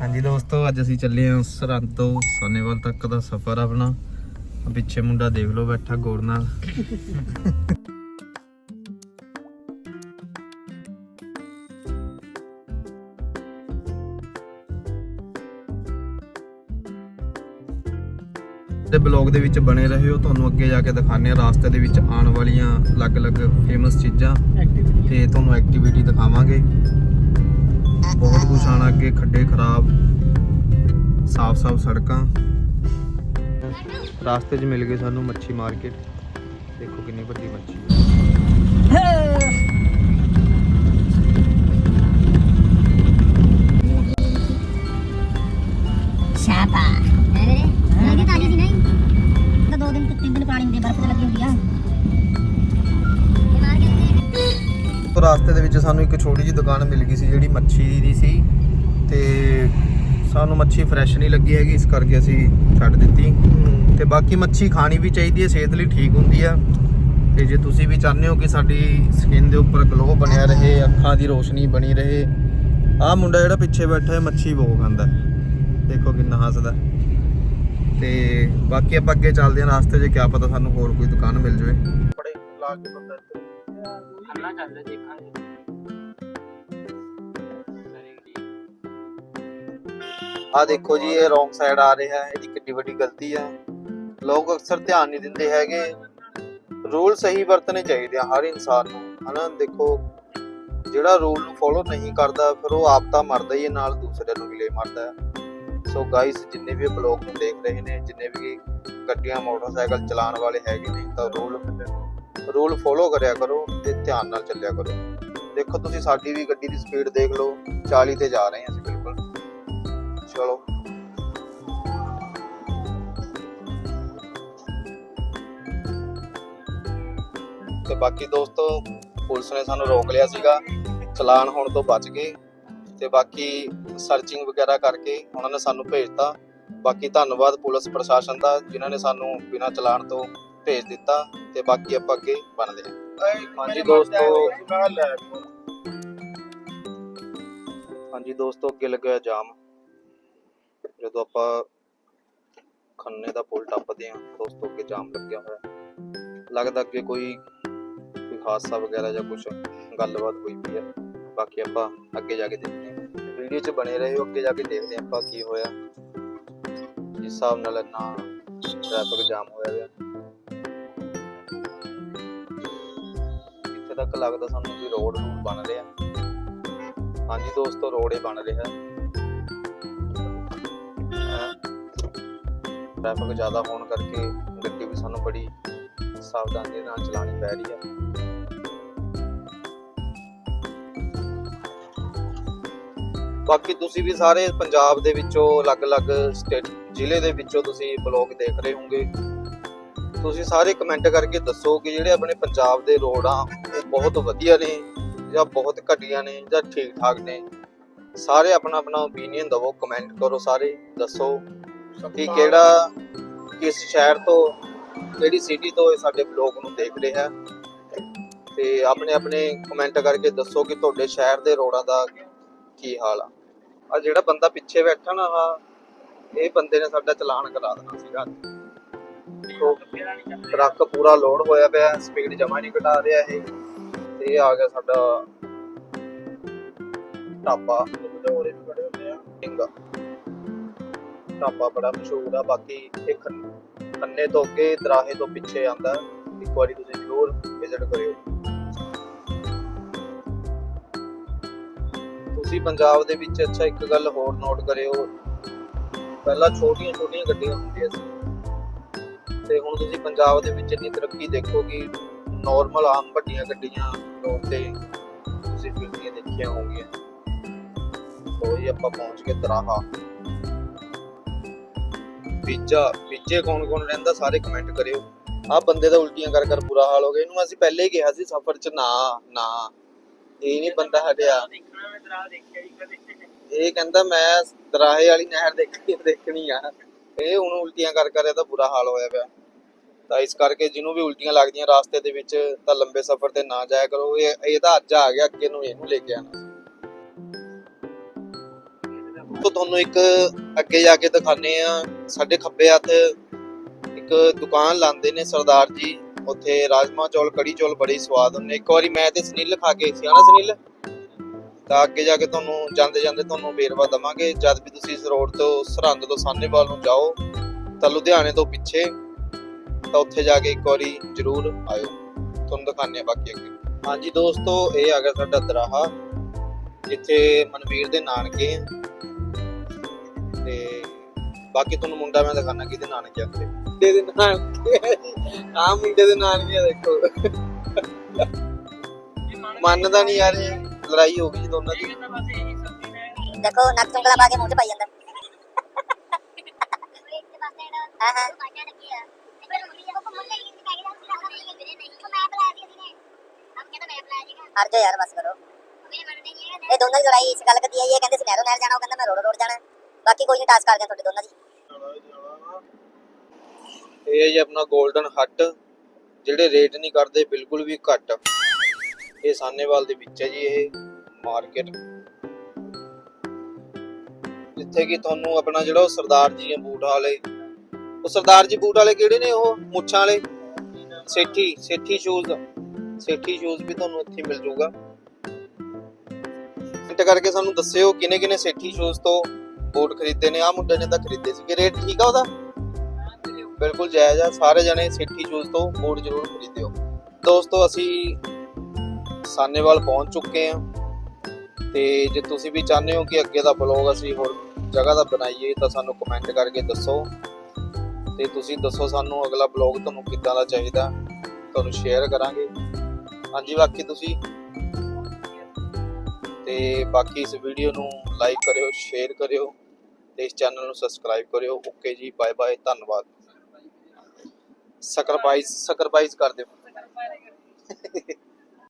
ਹਾਂਜੀ ਦੋਸਤੋ, ਅੱਜ ਅਸੀਂ ਚੱਲੇ ਹਾਂ ਸਰਹੰਦ ਤੋਂ ਸਾਨੇਵਾਲ ਤੱਕ ਦਾ ਸਫ਼ਰ ਆਪਣਾ। ਪਿੱਛੇ ਮੁੰਡਾ ਦੇਖ ਲਓ ਬੈਠਾ ਗੋੜ ਨਾਲ। ਤੇ ਬਲੌਗ ਦੇ ਵਿੱਚ ਬਣੇ ਰਹਿਓ ਤੁਹਾਨੂੰ ਅੱਗੇ ਜਾ ਕੇ ਦਿਖਾਣੇ ਆ ਰਾਸਤੇ ਦੇ ਵਿੱਚ ਆਉਣ ਵਾਲੀਆਂ ਅਲੱਗ-ਅਲੱਗ ਫੇਮਸ ਚੀਜ਼ਾਂ। ਤੇ ਤੁਹਾਨੂੰ ਐਕਟੀਵਿਟੀ ਦਿਖਾਵਾਂਗੇ। ਬਹੁਤ ਕੁਝ ਆਣਾ ਅੱਗੇ ਖੱਡੇ ਖਰਾਬ ਸਾਫ਼-ਸਾਫ਼ ਸੜਕਾਂ। ਰਾਸਤੇ 'ਚ ਮਿਲ ਗਈ ਸਾਨੂੰ ਮੱਛੀ ਮਾਰਕੀਟ। ਦੇਖੋ ਕਿੰਨੀ ਵੱਡੀ ਮੱਛੀ ਹੈ। ਮੇਰੇ ਲੱਗੀ ਸੀ ਨਹੀਂ ਤਾਂ ਦੋ ਦਿਨ ਤਿੰਨ ਦਿਨ ਪੁਰਾਣੀ ਹੁੰਦੀ, ਬਰਫ਼ ਤੇ ਲੱਗੀ ਹੁੰਦੀ ਆ। ਤੋਂ ਰਾਸਤੇ ਦੇ ਵਿੱਚ ਸਾਨੂੰ ਇੱਕ ਛੋਟੀ ਜਿਹੀ ਦੁਕਾਨ ਮਿਲ ਗਈ ਸੀ, ਜਿਹੜੀ ਮੱਛੀ ਦੀ ਸੀ। ਤੇ ਸਾਨੂੰ ਮੱਛੀ ਫਰੈਸ਼ ਨਹੀਂ ਲੱਗੀ ਹੈਗੀ, ਇਸ ਕਰਕੇ ਅਸੀਂ ਛੱਡ ਦਿੱਤੀ। ਤੇ ਬਾਕੀ ਮੱਛੀ ਖਾਣੀ ਵੀ ਚਾਹੀਦੀ ਹੈ, ਸਿਹਤ ਲਈ ਠੀਕ ਹੁੰਦੀ ਆ। ਤੇ ਜੇ ਤੁਸੀਂ ਵੀ ਚਾਹੁੰਦੇ ਹੋ ਕਿ ਸਾਡੀ ਸਕਿਨ ਦੇ ਉੱਪਰ ਗਲੋ ਬਣਿਆ ਰਹੇ, ਅੱਖਾਂ ਦੀ ਰੋਸ਼ਨੀ ਬਣੀ ਰਹੇ, ਆਹ ਮੁੰਡਾ ਜਿਹੜਾ ਪਿੱਛੇ ਬੈਠਾ ਹੈ, ਮੱਛੀ ਬਹੁਤ ਖਾਂਦਾ ਦੇਖੋ ਕਿੰਨਾ ਹੱਸਦਾ ਤੇ ਬਾਕੀ ਆਪਾਂ ਅੱਗੇ ਚੱਲਦੇ ਹਾਂ ਰਾਸਤੇ 'ਚ ਕਿਆ ਪਤਾ ਸਾਨੂੰ ਹੋਰ ਕੋਈ ਦੁਕਾਨ ਮਿਲ ਜਾਵੇ। ਬੜੇ ਲਾ ਕੇ ਬੰਦਾ ਖੰਨਾ ਚੱਲਦੇ ਦੇਖਾਂਗੇ। ਆ ਦੇਖੋ ਜੀ ਇਹ ਰੋਂਗ ਸਾਈਡ ਆ ਰਿਹਾ ਹੈ ਇਹਦੀ ਕਿੰਨੀ ਵੱਡੀ ਗਲਤੀ ਹੈ। ਲੋਕ ਅਕਸਰ ਧਿਆਨ ਨਹੀਂ ਦਿੰਦੇ ਹੈਗੇ। ਰੂਲ ਸਹੀ ਵਰਤਣੇ ਚਾਹੀਦੇ ਆ ਹਰ ਇਨਸਾਨ ਨੂੰ ਹਨਾ? ਦੇਖੋ ਜਿਹੜਾ ਰੂਲ ਨੂੰ ਫੋਲੋ ਨਹੀਂ ਕਰਦਾ ਫਿਰ ਉਹ ਆਪ ਤਾਂ ਮਰਦਾ ਹੀ ਹੈ ਨਾਲ ਦੂਸਰੇ ਨੂੰ ਵੀ ਲੈ ਮਰਦਾ ਹੈ। ਸੋ ਗਾਇਸ ਜਿੰਨੇ ਵੀ ਬਲੌਗ ਨੂੰ ਦੇਖ ਰਹੇ ਨੇ, ਜਿੰਨੇ ਵੀ ਗੱਡੀਆਂ, ਮੋਟਰਸਾਈਕਲ ਚਲਾਉਣ ਵਾਲੇ ਹੈਗੇ ਨੇ, ਤਾਂ ਰੂਲ ਰੂਲ ਫੋਲੋ ਕਰਿਆ ਕਰੋ ਤੇ ਧਿਆਨ ਨਾਲ ਚੱਲਿਆ ਕਰੋ। ਦੇਖੋ, ਤੁਸੀਂ ਸਾਡੀ ਵੀ ਗੱਡੀ ਦੀ ਸਪੀਡ ਦੇਖ ਲਓ। 40 ਤੇ ਜਾ ਰਹੇ ਹਾਂ ਅਸੀਂ ਬਿਲਕੁਲ। ਚਲੋ। ਤੇ ਬਾਕੀ ਦੋਸਤੋ, ਪੁਲਿਸ ਨੇ ਸਾਨੂੰ ਰੋਕ ਲਿਆ ਸੀਗਾ। ਚਲਾਨ ਹੋਣ ਤੋਂ ਬਚ ਗਏ। ਤੇ ਬਾਕੀ ਸਰਚਿੰਗ ਵਗੈਰਾ ਕਰਕੇ ਉਹਨਾਂ ਨੇ ਸਾਨੂੰ ਭੇਜਤਾ। ਬਾਕੀ ਧੰਨਵਾਦ ਪੁਲਿਸ ਪ੍ਰਸ਼ਾਸਨ ਦਾ ਜਿਨ੍ਹਾਂ ਨੇ ਸਾਨੂੰ ਬਿਨਾਂ ਚਲਾਨ ਤੋਂ ਭੇਜ ਦਿੱਤਾ ਤੇ ਬਾਕੀ ਆਪਾਂ ਅੱਗੇ ਬਣਦੇ ਹਾਂ। ਹਾਂਜੀ ਦੋਸਤੋ। ਹਾਂਜੀ ਦੋਸਤੋ ਅੱਗੇ ਲੱਗਿਆ ਜਾਮ। ਜਦੋਂ ਆਪਾਂ ਖੰਨੇ ਦਾ ਪੁਲ ਟੱਪਦੇ ਹਾਂ ਦੋਸਤੋ ਅੱਗੇ ਜਾਮ ਲੱਗਿਆ ਹੋਇਆ। ਲੱਗਦਾ ਅੱਗੇ ਕੋਈ ਕੋਈ ਹਾਦਸਾ ਵਗੈਰਾ ਜਾਂ ਕੁਝ ਗੱਲਬਾਤ ਹੋਈ ਪਈ ਹੈ। ਬਾਕੀ ਆਪਾਂ ਅੱਗੇ ਜਾ ਕੇ ਦੇਖਦੇ ਹਾਂ। ਵੀਡੀਓ 'ਚ ਬਣੇ ਰਹੋ ਅੱਗੇ ਜਾ ਕੇ ਦੇਖਦੇ ਆਪਾਂ ਕੀ ਹੋਇਆ। ਜਿਸ ਹਿਸਾਬ ਨਾਲ ਇੰਨਾ ਟ੍ਰੈਫਿਕ ਜਾਮ ਹੋਇਆ ਹੋਇਆ ਇੱਥੇ ਤੱਕ ਲੱਗਦਾ ਸਾਨੂੰ ਵੀ ਰੋਡ ਰੂਡ ਬਣ ਰਿਹਾ। ਹਾਂਜੀ ਦੋਸਤੋ ਰੋਡ ਹੀ ਬਣ ਰਿਹਾ। ਟ੍ਰੈਫਿਕ ਜ਼ਿਆਦਾ ਹੋਣ ਕਰਕੇ ਗੱਡੀ ਵੀ ਸਾਨੂੰ ਬੜੀ ਸਾਵਧਾਨੀ ਨਾਲ ਚਲਾਉਣੀ ਪੈ ਰਹੀ ਹੈ। ਬਾਕੀ ਤੁਸੀਂ ਵੀ ਸਾਰੇ ਪੰਜਾਬ ਦੇ ਵਿੱਚੋਂ ਅਲੱਗ-ਅਲੱਗ ਸਟੇਟ ਜ਼ਿਲ੍ਹੇ ਦੇ ਵਿੱਚੋਂ ਤੁਸੀਂ ਬਲੌਗ ਦੇਖ ਰਹੇ ਹੋਵੋਗੇ। ਤੁਸੀਂ ਸਾਰੇ ਕਮੈਂਟ ਕਰਕੇ ਦੱਸੋ ਕਿ ਜਿਹੜੇ ਆਪਣੇ ਪੰਜਾਬ ਦੇ ਰੋਡ ਆ ਉਹ ਬਹੁਤ ਵਧੀਆ ਨੇ ਜਾਂ ਬਹੁਤ ਘਟੀਆ ਨੇ ਜਾਂ ਠੀਕ ਠਾਕ ਨੇ। ਸਾਰੇ ਆਪਣਾ ਆਪਣਾ ਓਪੀਨੀਅਨ ਦਿਵੋ ਕਮੈਂਟ ਕਰੋ ਸਾਰੇ ਦੱਸੋ ਕਿ ਕਿਹੜਾ ਕਿਸ ਸ਼ਹਿਰ ਤੋਂ ਕਿਹੜੀ ਸਿਟੀ ਤੋਂ ਇਹ ਸਾਡੇ ਬਲੌਗ ਨੂੰ ਦੇਖ ਰਿਹਾ। ਤੇ ਆਪਣੇ ਆਪਣੇ ਕਮੈਂਟ ਕਰਕੇ ਦੱਸੋ ਕਿ ਤੁਹਾਡੇ ਸ਼ਹਿਰ ਦੇ ਰੋਡਾਂ ਦਾ ਕੀ ਹਾਲ ਆ? ਆ ਜਿਹੜਾ ਬੰਦਾ ਪਿੱਛੇ ਬੈਠਾ ਨਾ ਆ ਇਹ ਬੰਦੇ ਨੇ ਸਾਡਾ ਚਲਾਨ ਕਰਾ ਦੇਣਾ ਸੀਗਾ। ਦੇਖੋ, ਟਰੱਕ ਪੂਰਾ ਲੋਡ ਹੋਇਆ ਪਿਆ ਸਪੀਡ ਜਮਾ ਨਹੀਂ ਘਟਾ ਰਿਹਾ ਇਹ। ਤੇ ਆ ਗਿਆ ਸਾਡਾ ਢਾਬਾ ਹੋਰੇ ਵੀ ਖੜੇ ਹੁੰਦੇ ਆ ਟਿੰਗਾ ਢਾਬਾ ਬੜਾ ਮਸ਼ਹੂਰ ਆ ਬਾਕੀ ਇਹ ਖੰਨੇ ਤੋਂ ਅੱਗੇ ਦਰਾਹੇ ਤੋਂ ਪਿੱਛੇ ਆਂਦਾ ਇੱਕ ਵਾਰੀ ਤੁਸੀਂ ਜ਼ਰੂਰ ਵਿਜ਼ਿਟ ਕਰਿਓ। ਤੁਸੀਂ ਪੰਜਾਬ ਦੇ ਵਿੱਚ ਅੱਛਾ ਇੱਕ ਗੱਲ ਹੋਰ ਨੋਟ ਕਰਿਓ। ਪਹਿਲਾਂ ਛੋਟੀਆਂ ਛੋਟੀਆਂ ਗੱਡੀਆਂ ਹੁੰਦੀਆਂ ਸੀ। ਤੇ ਹੁਣ ਤੁਸੀਂ ਪੰਜਾਬ ਦੇ ਵਿੱਚ ਇੰਨੀ ਤਰੱਕੀ ਦੇਖੋ ਨਾਰਮਲ ਆਮ ਵੱਡੀਆਂ ਗੱਡੀਆਂ ਰੋਡ ਤੇ ਤੁਸੀਂ ਫਿਰਦੀਆਂ ਦੇਖੀਆਂ ਹੋਣਗੀਆਂ। ਤੋਂ ਹੀ ਆਪਾਂ ਪਹੁੰਚ ਗਏ ਦਰਾਹਾ ਪੀਜਾ ਪੀਜੇ ਕੌਣ ਕੌਣ ਰਹਿੰਦਾ ਸਾਰੇ ਕਮੈਂਟ ਕਰਿਓ। ਆ ਬੰਦੇ ਦਾ ਉਲਟੀਆਂ ਕਰ ਕਰ ਬੁਰਾ ਹਾਲ ਹੋ ਗਿਆ। ਇਹਨੂੰ ਅਸੀਂ ਪਹਿਲੇ ਹੀ ਕਿਹਾ ਸੀ ਸਫ਼ਰ 'ਚ ਨਾ ਨਾ। ਇਹ ਨਹੀਂ ਬੰਦਾ ਹਟਿਆ। ਇਹ ਕਹਿੰਦਾ ਮੈਂ ਦਰਾਹੇ ਵਾਲੀ ਨਹਿਰ ਦੇਖਣੀ ਦੇਖਣੀ ਆ। ਇਹ ਹੁਣ ਉਲਟੀਆਂ ਕਰ ਕਰ ਇਹਦਾ ਬੁਰਾ ਹਾਲ ਹੋਇਆ ਪਿਆ। ਤਾਂ ਇਸ ਕਰਕੇ ਜਿਹਨੂੰ ਵੀ ਉਲਟੀਆਂ ਲੱਗਦੀਆਂ ਰਾਸਤੇ ਦੇ ਵਿੱਚ, ਤਾਂ ਲੰਬੇ ਸਫ਼ਰ ਤੇ ਨਾ ਜਾਇਆ ਕਰੋ। ਇਹ ਇਹ ਤਾਂ ਅੱਜ ਆ ਗਿਆ, ਅੱਗੇ ਨੂੰ ਇਹਨੂੰ ਲੈ ਕੇ ਆਣਾ ਤੋਂ ਤੁਹਾਨੂੰ ਇੱਕ ਅੱਗੇ ਜਾ ਕੇ ਦਿਖਾਣੇ ਆ ਸਾਡੇ ਖੱਬੇ ਹੱਥ ਇੱਕ ਦੁਕਾਨ ਲਾਉਂਦੇ ਨੇ ਸਰਦਾਰ ਜੀ। ਉੱਥੇ ਰਾਜਮਾ ਚੌਲ, ਕੜੀ ਚੌਲ ਬੜੀ ਸਵਾਦ ਹੁੰਦੇ। ਇੱਕ ਵਾਰੀ ਮੈਂ ਤੇ ਸੁਨੀਲ ਖਾ ਕੇ ਸੀ ਹਨਾ ਸੁਨੀਲ? ਤਾਂ ਅੱਗੇ ਜਾ ਕੇ ਤੁਹਾਨੂੰ, ਜਾਂਦੇ ਜਾਂਦੇ ਤੁਹਾਨੂੰ ਵੇਰਵਾ ਦਵਾਂਗੇ। ਜਦ ਵੀ ਤੁਸੀਂ ਇਸ ਰੋਡ ਤੋਂ ਸਰਹੰਦ ਤੋਂ ਸਾਹਨੇਵਾਲ ਨੂੰ ਜਾਓ, ਤਾਂ ਲੁਧਿਆਣੇ ਤੋਂ ਪਿੱਛੇ, ਤਾਂ ਉੱਥੇ ਜਾ ਕੇ ਇੱਕ ਵਾਰੀ ਜ਼ਰੂਰ ਆਇਓ। ਤੁਹਾਨੂੰ ਦਿਖਾਉਂਦੇ ਆ ਬਾਕੀ ਅੱਗੇ। ਹਾਂਜੀ ਦੋਸਤੋ, ਇਹ ਆ ਗਿਆ ਸਾਡਾ ਦਰਾਹਾ, ਜਿੱਥੇ ਮਨਵੀਰ ਦੇ ਨਾਨਕੇ ਆ। ਤੇ ਬਾਕੀ ਤੁਹਾਨੂੰ ਮੁੰਡਾ ਮੈਂ ਦਿਖਾਣਾ ਕਿਹਦੇ ਨਾਨਕੇ ਆ ਉੱਥੇ ਮੁੰਡੇ ਦੇ ਨਾਨਕੇ। ਆ ਮੁੰਡੇ ਦੇ ਨਾਨਕੇ ਆ ਦੇਖੋ। ਮੰਨਦਾ ਨਹੀਂ ਯਾਰ ਇਹ। ਲੜਾਈ ਹੋ ਗਈ ਜੀ ਦੋਨਾਂ ਦੀ। ਦੇਖੋ, ਨੱਕ ਚੁੰਗਲਾ ਪਾ ਕੇ ਮੂੰਹ 'ਚ ਪਾਈ ਜਾਂਦਾ। ਹਾਂ ਹਾਂ। ਹਟ ਜਾ ਯਾਰ, ਬਸ ਕਰੋ। ਇਹ ਦੋਨਾਂ ਦੀ ਲੜਾਈ ਇਸ ਗੱਲ ਕਦੀ ਆਈ ਹੈ? ਕਹਿੰਦੇ ਸੀ ਨਹਿਰੋ ਨਹਿਰ ਜਾਣਾ, ਉਹ ਕਹਿੰਦਾ ਮੈਂ ਰੋਡ ਰੋਡ ਜਾਣਾ। ਬਾਕੀ ਕੋਈ ਨਹੀਂ ਟਾਸ ਕਰਦੇ ਆ ਤੁਹਾਡੇ ਦੋਨਾਂ ਦੀ। ਇਹ ਹੈ ਜੀ ਆਪਣਾ 골ਡਨ ਹੱਟ ਜਿਹੜੇ ਰੇਟ ਨਹੀਂ ਕਰਦੇ, ਬਿਲਕੁਲ ਵੀ ਘੱਟ। ਇਹ ਸਾਨੇਵਾਲ ਦੇ ਵਿੱਚ ਹੈ ਜੀ ਇਹ ਮਾਰਕੀਟ ਜਿੱਥੇ ਕਿ ਤੁਹਾਨੂੰ ਆਪਣਾ ਜਿਹੜਾ ਉਹ ਸਰਦਾਰ ਜੀ ਹੈ ਬੂਟ ਵਾਲੇ, ਉਹ ਸਰਦਾਰ ਜੀ ਬੂਟ ਵਾਲੇ ਕਿਹੜੇ ਨੇ ਉਹ? ਮੁੱਛਾਂ ਵਾਲੇ? ਸੇਠੀ ਸੇਠੀ ਸ਼ੂਜ਼ ਸੇਠੀ ਸ਼ੂਜ਼ ਵੀ ਤੁਹਾਨੂੰ ਇੱਥੇ ਮਿਲ ਜਾਊਗਾ। ਕਮੈਂਟ ਕਰਕੇ ਸਾਨੂੰ ਦੱਸਿਓ ਕਿਨੇ ਕਿਨੇ ਸੇਠੀ ਸ਼ੂਜ਼ ਤੋਂ ਬੂਟ ਖਰੀਦੇ ਨੇ ਆ ਮੁੰਡੇ ਨੇ ਤਾਂ ਖਰੀਦੇ ਸੀਗੇ ਰੇਟ ਠੀਕ ਆ ਉਹਦਾ? ਬਿਲਕੁਲ ਜਾਇਜ਼ ਆ, ਸਾਰੇ ਜਣੇ ਸਿੱਠੀ ਸ਼ੂਜ਼ ਤੋਂ ਬੂਟ ਜ਼ਰੂਰ ਖਰੀਦਿਓ। ਦੋਸਤੋ, ਅਸੀਂ ਸਾਨੇਵਾਲ ਪਹੁੰਚ ਚੁੱਕੇ ਹਾਂ। ਤੇ ਜੇ ਤੁਸੀਂ ਵੀ ਚਾਹੁੰਦੇ ਹੋ ਕਿ ਅੱਗੇ ਦਾ ਬਲੌਗ ਅਸੀਂ ਹੋਰ ਜਗ੍ਹਾ ਦਾ ਬਣਾਈਏ, ਤਾਂ ਸਾਨੂੰ ਕਮੈਂਟ ਕਰਕੇ ਦੱਸੋ। ਤੇ ਤੁਸੀਂ ਦੱਸੋ ਸਾਨੂੰ ਅਗਲਾ ਬਲੌਗ ਤੁਹਾਨੂੰ ਕਿੱਦਾਂ ਦਾ ਚਾਹੀਦਾ, ਤੁਹਾਨੂੰ ਸ਼ੇਅਰ ਕਰਾਂਗੇ। ਹਾਂਜੀ, ਬਾਕੀ ਤੁਸੀਂ? ਤੇ ਬਾਕੀ ਇਸ ਵੀਡੀਓ ਨੂੰ ਲਾਈਕ ਕਰਿਓ ਸ਼ੇਅਰ ਕਰਿਓ। ਤੇ ਇਸ ਚੈਨਲ ਨੂੰ ਸਬਸਕ੍ਰਾਈਬ ਕਰਿਓ। ਓਕੇ ਜੀ ਬਾਏ ਬਾਏ ਧੰਨਵਾਦ। ਸਕਰਪਾਈਜ਼ ਸਕਰਪਾਈਜ਼ ਕਰ ਦਿਓ